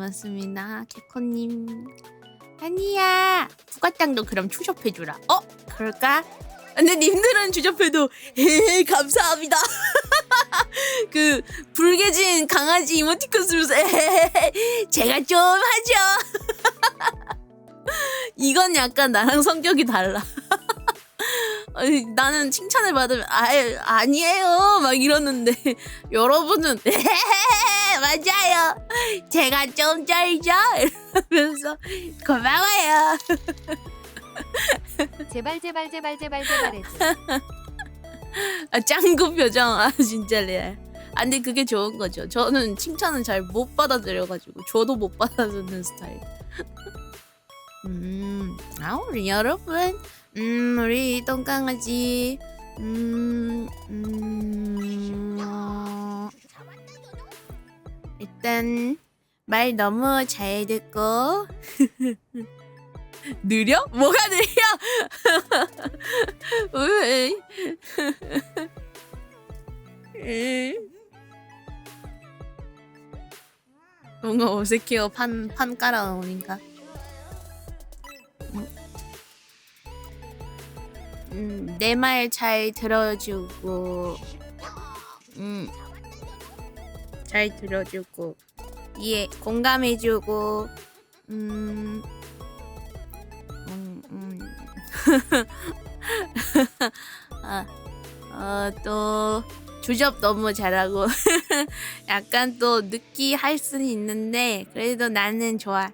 고맙습니다. 개코님. 아니야. 부가땅도 그럼 추접해주라. 어? 그럴까? 근데 님들은 추접해도 헤헤 감사합니다. 그 불개진 강아지 이모티콘 쓰면서 에헤헤 제가 좀 하죠. 이건 약간 나랑 성격이 달라. 아니, 나는 칭찬을 받으면 아 아니에요 막 이러는데 여러분은 에헤헤 맞아요. 제가 좀 쩔죠? 이러면서 고마워요. 제발 제발 제발 제발 제발 해줘. 아 짱구 표정. 아 진짜 레알. 아 근데 그게 좋은 거죠. 저는 칭찬은 잘 못 받아들여가지고 저도 못 받아듣는 스타일. 음, 아 우리 여러분. 음 우리 똥강아지. 음, 음 일단 말 너무 잘 듣고 느려? 뭐가 느려? 왜? 음. 뭔가 어색해요. 판, 판 깔아놓으니까. 음, 내 말 잘 들어주고, 음, 잘 들어주고, 이해, 공감해주고, 음, 음, 음. 아, 어, 또, 주접 너무 잘하고, 약간 또 느끼할 수는 있는데, 그래도 나는 좋아.